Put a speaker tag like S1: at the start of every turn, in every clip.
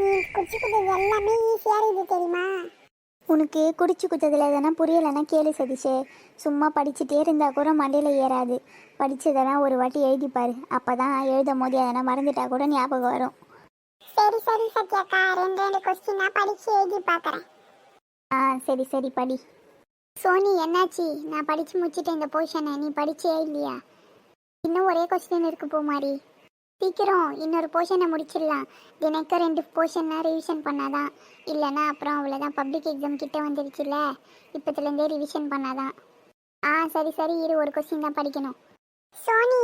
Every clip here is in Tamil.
S1: நீ குச்சி குத்தது எல்லாமே ஈஸியாக இருக்குது தெரியுமா?
S2: உனக்கு குடிச்சு குத்ததில் எதனா புரியலைன்னா கேளு சதீஷே. சும்மா படிச்சுட்டே இருந்தால் கூட மண்டையில் ஏறாது. படித்ததெல்லாம் ஒரு வாட்டி எழுதி பாரு. அப்போ தான் எழுதும் போது எதனா மறந்துட்டா கூட ஞாபகம் வரும்.
S1: சரி சரி சத்யாக்கா. ரெண்டு ரெண்டு கொஸ்டின் நான் படிச்சு எழுதி பார்க்குறேன்
S2: ஆ சரி சரி படி.
S1: சோனி என்னாச்சு? நான் படிச்சு முடிச்சிட்டேன் இந்த போர்ஷனை நீ படிச்சே இல்லையா? இன்னும் ஒரே கொஸ்டின் இருக்கு பூமாரி. சீக்கிரம் இன்னொரு போர்ஷனை முடிச்சிடலாம். தினக்கும் ரெண்டு போர்ஷன்னா ரிவிஷன் பண்ணாதான். இல்லைன்னா அப்புறம் அவ்வளோதான் பப்ளிக் எக்ஸாம் கிட்ட வந்துடுச்சுல்ல இப்போத்துலேருந்தே ரிவிஷன் பண்ணாதான். ஆ சரி சரி இரு ஒரு கொஸ்டின் தான் படிக்கணும். சோனி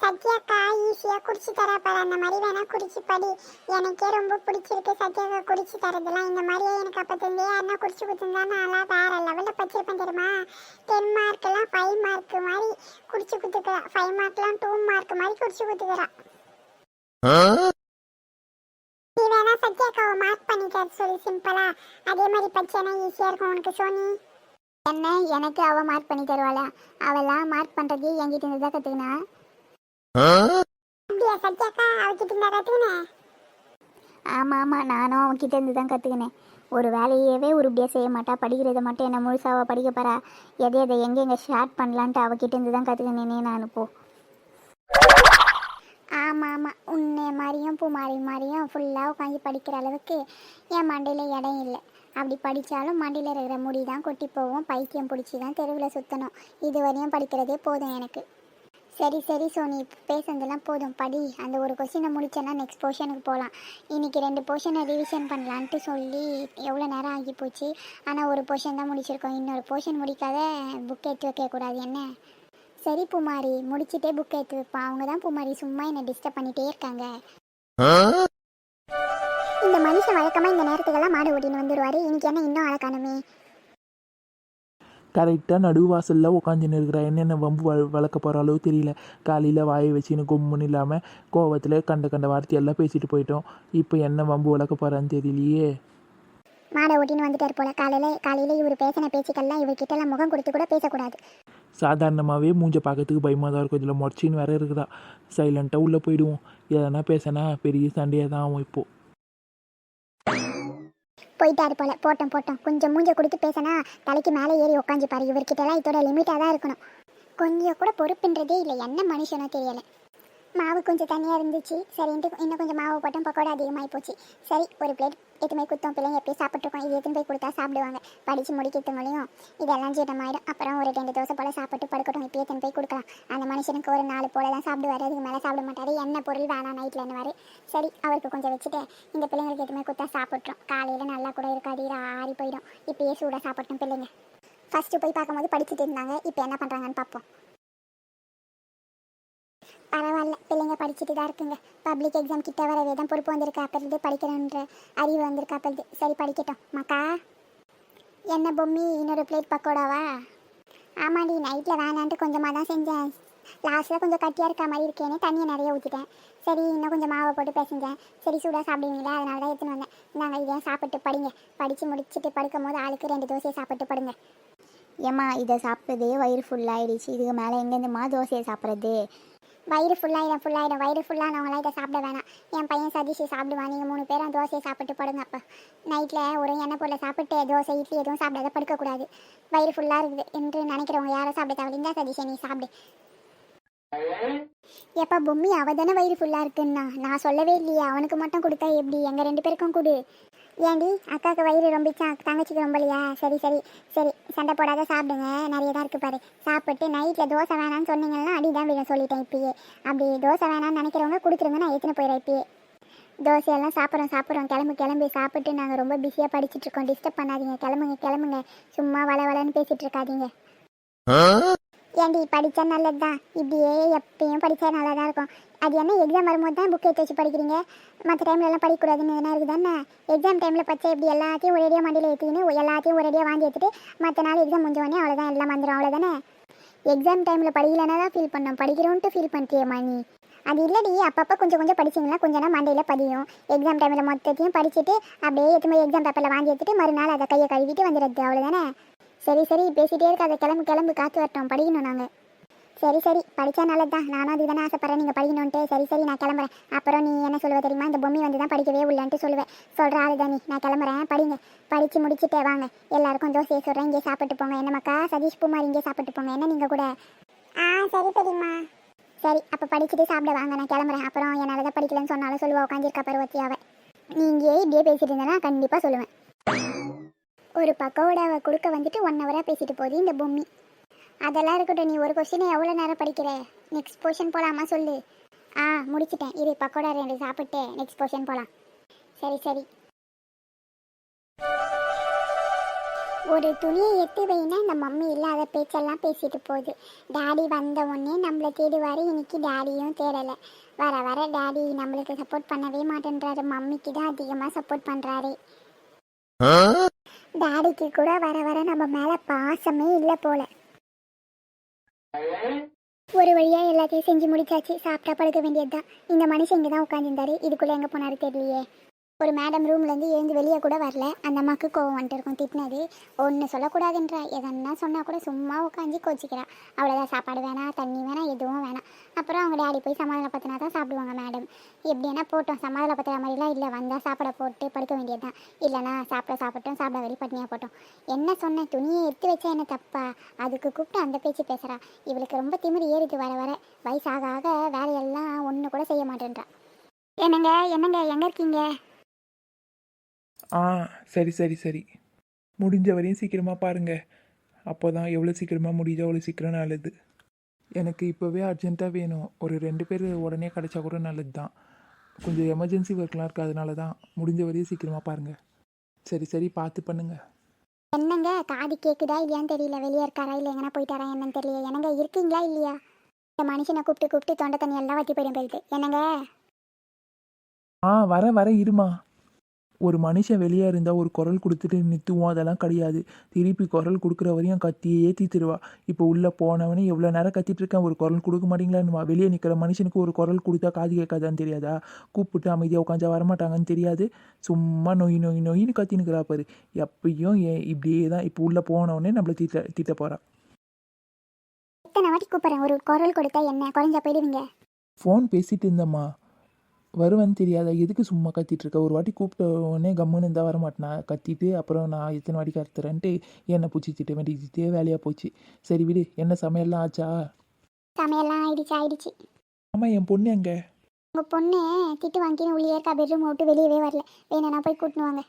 S1: சத்யாக்கா ஈஸியாக குடிச்சு தரா அந்த மாதிரி வேணால் குடிச்சு படி. எனக்கே ரொம்ப பிடிச்சிருக்கு சத்யாக்கா குடிச்சு தரதுலாம் இந்த மாதிரியே எனக்கு அப்பத்துலேருந்தே யாருன்னா குடிச்சு கொடுத்துருந்தா நான்லாம் வேற லெவலில் படிச்சிருப்பேன் தெரியுமா? டென் மார்க்கெல்லாம் ஃபைவ் மார்க் மாதிரி குடிச்சு கொடுத்துக்கிறா. ஃபைவ் மார்க்லாம் டூ மார்க் மாதிரி குடிச்சு கொடுத்துக்கிறா. நீ வேணா சத்யாக்காவை மார்க் பண்ணி தர சொல்லி சிம்பிளா அதே மாதிரி படிச்சேன்னா ஈஸியாக இருக்கும் உனக்கு சோனி. என்ன? எனக்கு அவ மார்க் பண்ணி தருவாளா? அவெல்லாம் மார்க் பண்ணுறது என்கிட்ட இருந்து தான் கற்றுக்கினா அப்படியா சத்யாக்கா? அவகிட்ட இருந்தா கற்றுக்கினேன்
S2: ஆமாம் ஆமாம் நானும் அவன்கிட்ட இருந்து தான் கற்றுக்கினேன் ஒரு வேலையவே உருப்படியாக செய்ய மாட்டா. படிக்கிறத மட்டும் என்ன முழுசாவா படிக்க போறா? எதை எதை எங்கெங்கே ஷேர் பண்ணலான்ட்டு அவகிட்ட இருந்து தான் கற்றுக்கினேனே நான் இப்போ
S1: ஆமாம் ஆமாம் உன்னை மாதிரியும் பூமாரி மாதிரியும் ஃபுல்லாக உட்காந்து படிக்கிற அளவுக்கு என் மண்டையில் இடம் இல்லை. அப்படி படித்தாலும் மண்டையில் இருக்கிற முடி தான் கொட்டி போகும். பைத்தியம் பிடிச்சி தான் தெருவில் சுற்றணும் இது வரையும் படிக்கிறதே போதும் எனக்கு. சரி சரி சோனி. பேசுனதெல்லாம் போதும். படி. அந்த ஒரு கொஷினை முடிச்சேன்னா நெக்ஸ்ட் போர்ஷனுக்கு போகலாம் இன்றைக்கி ரெண்டு போர்ஷனை ரிவிஷன் பண்ணலான்ட்டு சொல்லி எவ்வளோ நேரம் ஆகி போச்சு ஆனால் ஒரு போர்ஷன் தான் முடிச்சிருக்கோம். இன்னொரு போர்ஷன் முடிக்காத புக் எடுத்து வைக்கக்கூடாது. என்ன? சரி பூமாரி முடிச்சிட்டே புக் எடுத்து வைப்பா அவங்க தான் பூமாரி சும்மா என்னை டிஸ்டர்ப் பண்ணிட்டே இருக்காங்க. இந்த மனுஷன் வழக்கமாக இந்த நேரத்துக்கெல்லாம் மாடு ஓட்டின்னு வந்துடுவாரு இன்னைக்கு என்ன இன்னும் அழகானுமே
S3: கரெக்டாக நடுவாசலில் உட்காந்துன்னு இருக்கிறா என்னென்ன வம்பு வ வளர்க்க போகிறாலோ தெரியல. காலையில் வாயை வச்சுன்னு கும்முன்னு இல்லாமல் கோவத்தில் கண்ட கண்ட வார்த்தையெல்லாம் பேசிட்டு போயிட்டோம். இப்போ என்ன வம்பு வளர்க்க போகிறான்னு தெரியலையே.
S1: மாடை ஓட்டின்னு வந்துட்டார் போல. காலையில் காலையில் இவர் பேசின பேச்சுக்கெல்லாம் இவர்கிட்டலாம் முகம் கொடுத்து கூட பேசக்கூடாது.
S3: சாதாரணமாகவே மூஞ்ச பார்க்கறதுக்கு பயமாக தான் இருக்கும். இதில் முடச்சின்னு வேற இருக்குதா? சைலண்ட்டாக உள்ளே போயிடுவோம். எதனா பேசினா பெரிய சண்டையாக தான் ஆகும் இப்போது
S1: போயிட்டாரு போல. போட்டோம் போட்டோம். கொஞ்சம் மூஞ்ச கொடுத்து பேசினா தலைக்கு மேலே ஏறி உட்காந்து பாரு. இவர்கிட்டலாம் இதோட லிமிட்டாக தான் இருக்கணும். கொஞ்சம் கூட பொறுப்புன்றதே இல்லை. என்ன மனுஷனோ தெரியலை. மாவு கொஞ்சம் தனியாக இருந்துச்சு. சரின்ட்டு இன்னும் கொஞ்சம் மாவு போட்டோம். பக்கோடா அதிகமாகி போச்சு. சரி ஒரு பிளேட் எத்துமே குத்தோம் பிள்ளைங்க எப்பயும் சாப்பிட்ருக்கோம் இது எத்தனை போய் கொடுத்தா சாப்பிடுவாங்க. படித்து முடிக்கிறதுங்களையும் இதெல்லாம் ஜீரணமாயிடும். அப்புறம் ஒரு ரெண்டு தோசை போல் சாப்பிட்டு படுக்கட்டும். இப்போ எத்தனை போய் கொடுக்கலாம். அந்த மனுஷனுக்கு ஒரு நாலு போல தான் சாப்பிடுவாரு. அதுக்கு மேலே சாப்பிட மாட்டார். என்ன பொருள் வேணாம் நைட்டில் என்னவார். சரி அவருக்கு கொஞ்சம் வச்சுட்டு இந்த பிள்ளைங்களுக்கு எதுவுமே கொடுத்தா சாப்பிட்றோம் காலையில் நல்லா கூட இருக்காது. இரா ஆறி போயிடும். இப்பயே சூடாக சாப்பிட்டோம் பிள்ளைங்க. ஃபஸ்ட்டு போய் பார்க்கும்போது படிச்சுட்டு இருந்தாங்க. இப்போ என்ன பண்ணுறாங்கன்னு பார்ப்போம். பரவாயில்ல. பிள்ளைங்க படிச்சுட்டு தான் இருக்குங்க. பப்ளிக் எக்ஸாம் கிட்ட வரவே தான் பொறுப்பு வந்திருக்கா அப்பறது படிக்கிறன்ற அறிவு வந்திருக்கா அப்பறது சரி படிக்கட்டும். மக்கா என்ன பொம்மி? இன்னொரு பிளேட் பக்கோடாவா? ஆமாடி நைட்டில் வேணான்ட்டு கொஞ்சமாக தான் செஞ்சேன். லாஸ்ட்டில் கொஞ்சம் கட்டியாக இருக்க மாதிரி இருக்கேன்னு தண்ணியை நிறைய ஊற்றிட்டேன் சரி இன்னும் கொஞ்சம் மாவை போட்டு பேசிஞ்சேன். சரி சூடாக சாப்பிடுவீங்களா? அதனால தான் எடுத்துன்னு வந்தேன். நாங்கள் இதை சாப்பிட்டு படிங்க. படித்து முடிச்சுட்டு படுக்கும் போது ஆளுக்கு ரெண்டு தோசையை சாப்பிட்டு படுங்க.
S2: ஏம்மா இதை சாப்பிட்டதே வயிறு ஃபுல்லாகிடுச்சு இதுக்கு மேலே எங்கேருந்துமா தோசையை சாப்பிட்றது?
S1: வயிறு ஃபுல்லாயிடும் ஃபுல்லாயிடும் வயிறு ஃபுல்லானவங்களாம் இதை சாப்பிட வேணாம். என் பையன் சதீஷ் சாப்பிடுவான். நீங்கள் மூணு பேரும் தோசையை சாப்பிட்டு படுங்க அப்போ. நைட்டில் ஒரு எண்ணெய் பொருளை சாப்பிட்டு தோசை இட்லி எதுவும் சாப்பிடாத படுக்கக்கூடாது. வயிறு ஃபுல்லாக இருக்குது என்று நினைக்கிறவங்க யாரும் சாப்பிட தேவையில்லை. சதீஷை நீ சாப்பிடு. எப்பா பொம்மி அவ தானே வயிறு ஃபுல்லாக இருக்குன்னா? நான் சொல்லவே இல்லையே. அவனுக்கு மட்டும் கொடுத்தா எப்படி? எங்கள் ரெண்டு பேருக்கும் கொடு. ஏண்டி? அக்காவுக்கு வயிறு ரொம்பிச்சா தங்கச்சிக்கு ரொம்பலையா சரி சரி சரி. சண்டை போடாத சாப்பிடுங்க. நிறைய தான் இருக்குது பாரு. சாப்பிட்டு நைட்டில் தோசை வேணாம்னு சொன்னீங்கன்னா அடி தான் விட சொல்லிட்டேன் இப்பயே. அப்படி தோசை வேணாம்னு நினைக்கிறவங்க கொடுத்துருங்க நான் ஏற்றின போயிடுறேன் இப்பயே. தோசையெல்லாம் சாப்பிட்றோம் சாப்பிட்றோம். கிளம்பு கிளம்பி. சாப்பிட்டு நாங்கள் ரொம்ப பிஸியாக படிச்சுட்டு இருக்கோம். டிஸ்டர்ப் பண்ணாதீங்க. கிளம்புங்க கிளம்புங்க. சும்மா வள வளன்னு பேசிட்டு இருக்காதீங்க. ஏண்டி படித்தா நல்லது தான் இப்படியே எப்பயும் படித்தா நல்லா தான் இருக்கும். அது என்ன எக்ஸாம் வரும்போது தான் புக் எடுத்து வச்சு படிக்கிறீங்க? மற்ற டைம்லலாம் எல்லாம் படிக்கக்கூடாதுன்னு எதனா இருக்குது தானே எக்ஸாம் டைமில் பச்சை இப்படி எல்லாத்தையும் ஒரேடியாக மண்டியில் ஏற்றிக்கின்னு எல்லாத்தையும் ஒரேடியாக வாங்கி எடுத்துட்டு மற்ற நாள் எக்ஸாம் முடிஞ்சவொடனே அவ்வளோதான் எல்லாம் வந்துடும் அவ்வளோதானே எக்ஸாம் டைமில் படிக்கலன்னா தான் ஃபீல் பண்ணோம். படிக்கிறோன்ட்டு ஃபீல் பண்ணிட்டியேம்மா நீ அது இல்லடி அப்பப்போ கொஞ்சம் கொஞ்சம் படிச்சிங்கன்னா கொஞ்ச நாள் மண்டையில் பதியும். எக்ஸாம் டைமில் மொத்தத்தையும் படிச்சுட்டு அப்படியே எத்தனை எக்ஸாம் பேப்பரில் வாங்கி எடுத்துட்டு மறுநாள் அதை கையை கழுவிட்டு வந்துடுறது அவ்வளோதானே சரி சரி பேசிகிட்டே இருக்க அதை கிளம்பு கிளம்பு காத்து வரட்டும். படிக்கணும் நாங்கள் சரி சரி. படித்தா நல்லது தான் நானும் அதுக்கு தானே ஆசைப்பட்றேன். நீங்கள் படிக்கணுன்ட்டு சரி சரி நான் கிளம்புறேன். அப்புறம் நீ என்ன சொல்லுவ தெரியுமா? இந்த பொம்மி வந்து தான் படிக்கவே உள்ளன்ட்டு சொல்லுவேன் சொல்கிற ஆள் தான் நீ நான் கிளம்புறேன். படிங்க. படித்து முடிச்சுட்டே வாங்க. எல்லாருக்கும் தோசையை சொல்கிறேன் இங்கே சாப்பிட்டு போங்க. என்ன மக்கா? சதீஷ் குமார் இங்கே சாப்பிட்டு போங்க. என்ன நீங்கள் கூட? ஆ சரி தெரியுமா சரி அப்போ படிச்சுட்டு சாப்பிட. வாங்க நான் கிளம்புறேன். அப்புறம் என்னால் தான் படிக்கலன்னு சொன்னாலும் சொல்லுவா. உட்காந்துருக்கா பருவத்தியாவை நீ இங்கேயே இப்படியே பேசிட்டு இருந்தேன்னா கண்டிப்பாக சொல்லுவேன். ஒரு பக்கோடாவை கொடுக்க வந்துட்டு ஒன் ஹவராக பேசிட்டு போகுது இந்த பொம்மி. அதெல்லாம் இருக்கட்டும் நீ ஒரு கொஸ்டினை எவ்வளோ நேரம் படிக்கிற? நெக்ஸ்ட் போர்ஷன் போகலாமா சொல்லு. ஆ முடிச்சிட்டேன். இரு பக்கோடா ரெண்டு சாப்பிட்டு நெக்ஸ்ட் போர்ஷன் போகலாம் சரி சரி. ஒரு துணியை எத்து வைனா இந்த மம்மி இல்லாத பேச்செல்லாம் பேசிட்டு போகுது. டாடி வந்த உடனே நம்மளை தேடுவார். இன்னைக்கு டாடியும் தேடலை. வர வர டாடி நம்மளுக்கு சப்போர்ட் பண்ணவே மாட்டேன்றாரு. மம்மிக்கு தான் அதிகமாக சப்போர்ட் பண்ணுறாரு டாடிக்கு கூட வர வர நம்ம மேலே பாசமே இல்லை போல. ஒரு வழியா எல்லாத்தையும் செஞ்சு முடிச்சாச்சு. சாப்பிட்டா படுக்க வேண்டியதுதான். இந்த மனுஷன் இங்கதான் உட்காந்துருந்தாரு இதுக்குள்ள எங்க போனாரு தெரியலையே. ஒரு மேடம் ரூம்லேருந்து எழுந்து வெளியே கூட வரல. அந்த அம்மாவுக்கு கோவம் வந்துட்டு இருக்கும். திட்டினது ஒன்று சொல்லக்கூடாதுன்றா. எதன்னா சொன்னால் கூட சும்மா உட்காந்து கோச்சிக்கிறா. அவ்வளோதான் சாப்பாடு வேணாம் தண்ணி வேணாம் எதுவும் வேணாம். அப்புறம் அவங்க டேடி போய் சமாதானப்படுத்தினா தான் சாப்பிடுவாங்க மேடம் எப்படின்னா போட்டோம். சமாதானப்படுத்துற மாதிரிலாம் இல்லை. வந்தால் சாப்பிட போட்டு படுக்க வேண்டியது தான் இல்லைனா சாப்பிட சாப்பிட்டோம். சாப்பிட வெளி பட்னியாக போட்டோம். என்ன சொன்னேன் துணியை எடுத்து வச்சா என்ன தப்பா? அதுக்கு கூப்பிட்டு அந்த பேச்சு பேசுகிறா இவளுக்கு ரொம்ப திமிரு ஏறுது வர வர வயசாக ஆக வேலையெல்லாம் ஒன்று கூட செய்ய மாட்டேன்றா. என்னங்க? என்னங்க? எங்கே இருக்கீங்க?
S3: ஆ சரி சரி சரி. முடிஞ்ச வரையும் சீக்கிரமாக பாருங்க. அப்போ தான் எவ்வளோ சீக்கிரமாக முடியுதோ அவ்வளோ சீக்கிரம் நல்லது. எனக்கு இப்போவே அர்ஜென்ட்டாக வேணும். ஒரு ரெண்டு பேர் உடனே கிடைச்சா கூட நல்லது தான் கொஞ்சம் எமர்ஜென்சி ஒர்க்லாம் இருக்குது அதனால தான் முடிஞ்ச வரையும் சீக்கிரமாக பாருங்கள் சரி சரி பார்த்து பண்ணுங்க.
S1: என்னங்க? காது கேட்குதா இல்லையான்னு தெரியல. வெளியே இருக்காரா? இல்லை எங்கன்னா போயிட்டாரா? என்னன்னு தெரியல என்னங்க இருக்கீங்களா? இல்லையா? இந்த மனுஷனை கூப்பிட்டு கூப்பிட்டு தொண்டை தண்ணி எல்லாம் வத்தி போயிடும் போயிடுது என்னங்க?
S3: ஆ வர வர இருமா. ஒரு மனுஷன் வெளியே இருந்தால் ஒரு குரல் கொடுத்துட்டு நிறுத்துவோம் அதெல்லாம் கிடையாது. திருப்பி குரல் கொடுக்குற வரையும் கத்தியே தீத்துருவா இப்போ உள்ளே போனவனே எவ்வளோ நேரம் கத்திட்டு இருக்கேன்? ஒரு குரல் கொடுக்க மாட்டீங்களான்னு வெளியே நிற்கிற மனுஷனுக்கு ஒரு குரல் கொடுத்தா காது கேட்காதான்னு தெரியாதா? கூப்பிட்டு அமைதியாக உட்காந்தா வரமாட்டாங்கன்னு தெரியாது. சும்மா நொய் நொய் நொயின்னு கத்தி நிற்கிறா பாரு. எப்பயும் இப்படியே தான் இப்போ உள்ளே போனவொடனே நம்மளை திட்ட திட்ட போகிறா
S1: எத்தனை வாட்டி கூப்பிட்றேன்? ஒரு குரல் கொடுத்தா என்ன? குறைஞ்சா போயிடுவீங்க.
S3: ஃபோன் பேசிட்டு இருந்தம்மா. வருவேன்னு தெரியாத. எதுக்கு சும்மா கத்திட்டு இருக்க? ஒரு வாட்டி கூப்பிட்ட உடனே கம்முன்னு இருந்தால் வரமாட்டேனா? கத்திட்டு அப்புறம் நான் எத்தனை வாட்டி கத்துறேன்ட்டு என்னை பூச்சி திட்ட வேண்டியதே வேலையாக போச்சு. சரி விடு என்ன சமையல்லாம் ஆச்சா?
S1: சமையல்லாம் ஆயிடுச்சு ஆயிடுச்சு.
S3: ஆமாம் என் பொண்ணு எங்க?
S1: உங்கள் பொண்ணு திட்டு வாங்கின்னு உள்ளே இருக்கா? பெட்ரூம் விட்டு வெளியவே வரல. நான் போய் கூட்டின்னு வாங்க.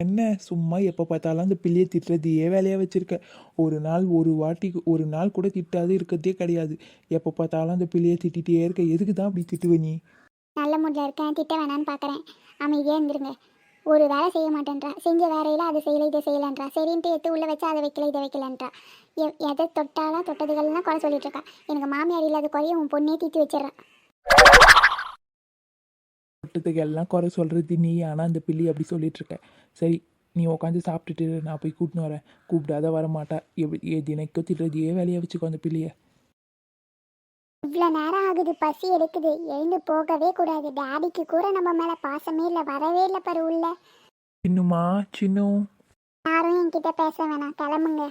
S3: என்ன? சும்மா எப்போ பார்த்தாலும் அந்த பிள்ளையை திட்டுறதையே வேலையாக வச்சுருக்க. ஒரு நாள் ஒரு வாட்டி ஒரு நாள் கூட திட்டாது இருக்கிறதே கிடையாது. எப்போ பார்த்தாலும் அந்த பிள்ளையை திட்டிகிட்டே இருக்க. எதுக்கு தான் அப்படி திட்டுவ நீ?
S1: நல்ல மூடில் இருக்கேன் திட்ட வேணான்னு பார்க்குறேன் அமைதியாக இருந்துருங்க. ஒரு வேலை செய்ய மாட்டேன்றா. செஞ்ச வேலையில் அதை செய்யலை இதை செய்யலைன்றா. சரின்ட்டு எடுத்து உள்ளே வச்சா அதை வைக்கல இதை வைக்கலன்றா. எ எதை தொட்டாலும் தொட்டதுகள்லாம் குறை சொல்லிட்டு இருக்கா. எனக்கு மாமியார் இல்லாத குறைய உன் பொண்ணே தீத்து வச்சிடறா.
S3: தொட்டத்துக்கு எல்லாம் குறை சொல்கிறது நீ ஆனால் அந்த பிள்ளை அப்படி சொல்லிட்டு இருக்க. சரி நீ உட்காந்து சாப்பிட்டுட்டு நான் போய் கூட்டின்னு வரேன். கூப்பிடாத வரமாட்டா. எவ் ஏ தினைக்கும் திட்டுறதையே வேலையை வச்சுக்கோ அந்த பிள்ளைய.
S1: இவ்வளோ நேரம் ஆகுது பசி எடுக்குது. எழுந்து போகவே கூடாது. டேடிக்கு கூட நம்ம மேலே பாசமே இல்லை வரவே இல்லை பாரு உள்ள.
S3: சின்னுமா சின்னு?
S1: யாரும் என்கிட்ட பேச வேணாம். கிளம்புங்க.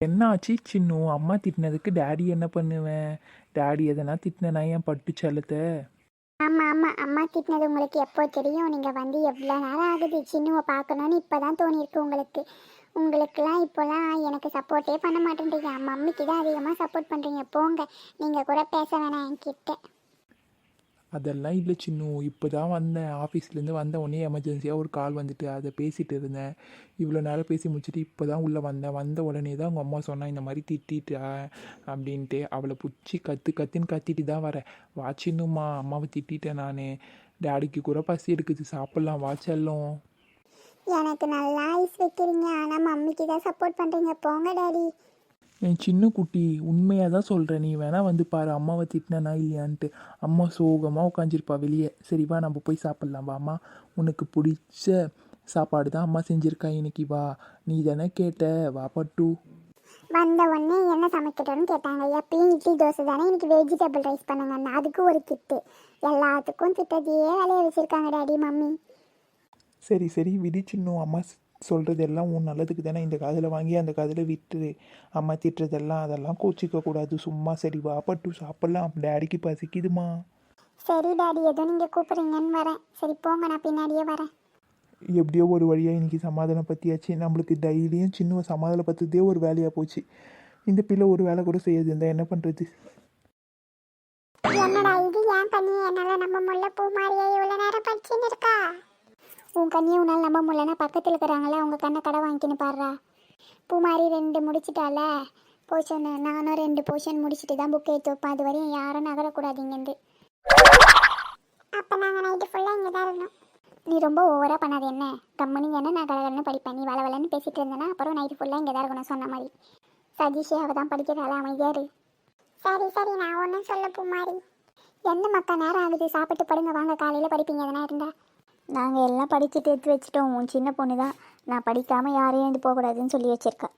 S3: என்ன ஆச்சு சின்னு? அம்மா திட்டினதுக்கு டேடி என்ன பண்ணுவேன்? டேடி எதனா திட்டினா என் பட்டு செல்லத்தை
S1: ஆமாம் ஆமாம் அம்மா திட்டினது உங்களுக்கு எப்போ தெரியும்? நீங்கள் வந்து எவ்வளோ நேரம் ஆகுது? சின்னுவை பார்க்கணுன்னு இப்போ தான் தோணியிருக்கு உங்களுக்கு. உங்களுக்கெல்லாம் இப்போலாம் எனக்கு சப்போர்ட்டே பண்ண மாட்டேன்றீங்க. மம்மிக்கு தான் அதிகமாக சப்போர்ட் பண்ணுறீங்க போங்க. நீங்கள் கூட பேச வேணாம் என்கிட்ட.
S3: அதெல்லாம் இல்லை சின்னு. இப்போ தான் வந்தேன் ஆஃபீஸ்லேருந்து வந்த உடனே எமர்ஜென்சியாக ஒரு கால் வந்துட்டு. அதை பேசிகிட்டு இருந்தேன். இவ்வளோ நேரம் பேசி முடிச்சுட்டு இப்போ தான் உள்ளே வந்தேன். வந்த உடனே தான் உங்கள் அம்மா சொன்னா இந்த மாதிரி திட்டிட்டா அப்படின்ட்டு அவளை பிடிச்சி கற்று கத்துன்னு கத்திட்டு தான் வரேன். வா சின்னும்மா அம்மாவை திட்டிட்டேன் நான். டேடிக்கு கூட பசி எடுக்குது. சாப்பிட்லாம். வாட்ச் செல்லம்.
S1: எனக்கு நல்லா ஐஸ் வைக்கிறீங்க. ஆனால் மம்மிக்கு தான் சப்போர்ட் பண்ணுறீங்க போங்க டாடி
S3: என் சின்ன குட்டி உண்மையாக தான் சொல்கிறேன் நீ வேணா வந்து பாரு அம்மாவை திட்டினா இல்லையான்ட்டு. அம்மா சோகமாக உட்காந்துருப்பா வெளியே. சரி வா நம்ம போய் சாப்பிட்லாம். வா அம்மா உனக்கு பிடிச்ச சாப்பாடு தான் அம்மா செஞ்சுருக்கா. இன்னைக்கு வா. நீ தானே கேட்ட. வா பட்டு.
S1: வந்த உடனே என்ன சமைக்கட்டும்னு கேட்டாங்க. எப்பயும் இட்லி தோசை தானே எனக்கு வெஜிடபிள் ரைஸ் பண்ணுங்க அதுக்கு ஒரு கிட்டு. எல்லாத்துக்கும் திட்டத்தையே வேலையை வச்சுருக்காங்க டாடி மம்மி.
S3: சரி சரி விடி சின்னும் அம்மா சொல்கிறது எல்லாம் உன் நல்லதுக்கு தானே இந்த காதில் வாங்கி அந்த காதில் விட்டுரு. அம்மா திட்டுறதெல்லாம் அதெல்லாம் கோச்சிக்க கூடாது. சும்மா சரி வா பட்டு சாப்பிட்லாம். டேடிக்கு பசிக்குதுமா
S1: சரி டாடி ஏதோ நீங்கள் கூப்பிட்றீங்கன்னு வரேன். சரி போங்க நான் பின்னாடியே வரேன்.
S3: எப்படியோ ஒரு வழியாக இன்னைக்கு சமாதானம் பற்றியாச்சு நம்மளுக்கு டெய்லியும் சின்ன சமாதானம் பற்றதே ஒரு வேலையாக போச்சு. இந்த பிள்ளை ஒரு வேலை கூட செய்யாது. இருந்தால் என்ன பண்ணுறது
S1: என்னடா இது? ஏன் பண்ணி? என்னால் நம்ப முடியல பூ மாதிரியே இவ்வளோ நேரம் படிச்சுன்னு இருக்கா? உன் கண்ணியை உன்னால் நம்ப முடியலன்னா பக்கத்தில் இருக்கிறாங்களே அவங்க கண்ணை கடை வாங்கிக்கின்னு பாடுறா. பூமாரி ரெண்டு முடிச்சிட்டால? போர்ஷன் நானும் ரெண்டு போர்ஷன் முடிச்சுட்டு தான் புக் எடுத்து வைப்பேன். அது வரையும் யாரும் நகரக்கூடாது இங்கேருந்து. அப்போ நாங்கள் நைட்டு ஃபுல்லாக இங்கே தான் இருந்தோம். நீ ரொம்ப ஓவராக பண்ணாது என்ன? கம்மனி என்ன நான் கடகடன்னு படிப்பேன். நீ வள வளன்னு பேசிட்டு இருந்தேன்னா அப்புறம் நைட்டு ஃபுல்லாக இங்கே தான் இருக்கணும் சொன்ன மாதிரி. சதீஷே அவள் தான் படிக்கிறாள் அமைதியாரு சரி சரி நான் ஒன்றும் சொல்ல பூமாரி. என்ன மக்கா நேரம் ஆகுது? சாப்பிட்டு படுங்க வாங்க. காலையில் படிப்பீங்க எதனா இருந்தால்
S2: நாங்கள் எல்லாம் படிச்சுட்டு எடுத்து வச்சுட்டோம். உன் சின்ன பொண்ணு தான் நான் படிக்காமல் யாரையும் எழுந்து போகக்கூடாதுன்னு சொல்லி வச்சிருக்கா.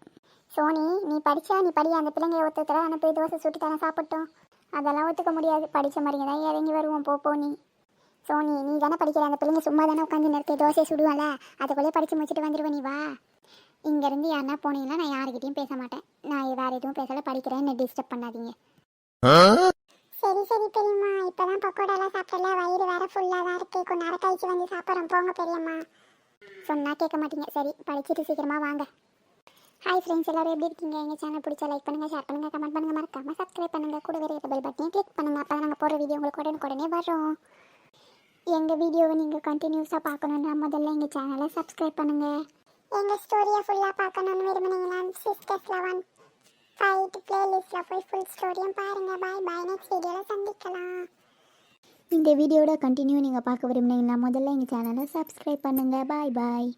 S1: சோனி நீ படிச்சா நீ படி. அந்த பிள்ளைங்க ஒருத்தர அனுப்பி தோசை சுட்டு தானே சாப்பிட்டோம். அதெல்லாம் ஒத்துக்க முடியாது. படித்த மாதிரிங்க தான் இறங்கி வருவோம். போ போ நீ. சோனி நீ தானே படிக்கிற? அந்த பிள்ளைங்க சும்மா தானே உட்காந்து நிறுத்தி தோசையை சுடுவால அதுக்குள்ளே படித்து முடிச்சுட்டு வந்துடுவ நீ வா. இங்கேருந்து யாருன்னா போனீங்கன்னா நான் யாருக்கிட்டையும் பேச மாட்டேன். நான் வேறு எதுவும் பேசல. படிக்கிறேன்னு டிஸ்டர்ப் பண்ணாதீங்க. சரி பெரியம்மா இப்போதான் பக்கோடாலாம் சாப்பிட்டல வயிறு வேற ஃபுல்லாக தான் இருக்கு. கொஞ்ச நேரம் கழிச்சு வந்து சாப்பிட்றோம். போங்க பெரியம்மா. சொன்னா கேட்க மாட்டீங்க. சரி படிச்சுட்டு சீக்கிரமா வாங்க. ஹாய் ஃப்ரெண்ட்ஸ் எல்லாரும் எப்படி இருக்கீங்க? எங்கள் சேனல் பிடிச்சா லைக் பண்ணுங்கள் ஷேர் பண்ணுங்கள் கமெண்ட் பண்ணுங்கள் மறக்காம சப்ஸ்கிரைப் பண்ணுங்கள் கூட வேறு பெல் பட்டனையும் கிளிக் பண்ணுங்கள் அப்போ நாங்கள் போகிற வீடியோ உங்களுக்கு உடனே உடனே வரும். எங்கள் வீடியோவை நீங்கள் கண்டினியூஸாக பார்க்கணுன்னா முதல்ல எங்கள் சேனலை சப்ஸ்கிரைப் பண்ணுங்கள் எங்கள் ஸ்டோரியை ஃபுல்லாக பார்க்கணுன்னு விரும்புனீங்கன்னா சிஸ்டர்ஸ் லெவன் ஃபைட் பிளேலிஸ்ட்டில் போய் ஃபுல் ஸ்டோரியும் பாருங்கள் பாய் பாய் நெக்ஸ்ட் வீடியோவில் சந்திக்கலாம்.
S2: இந்த வீடியோட கண்டினியூ நீங்கள் பார்க்க விரும்புனீங்கன்னா முதல்ல எங்கள் சேனலை சப்ஸ்கிரைப் பண்ணுங்கள் பாய் பாய்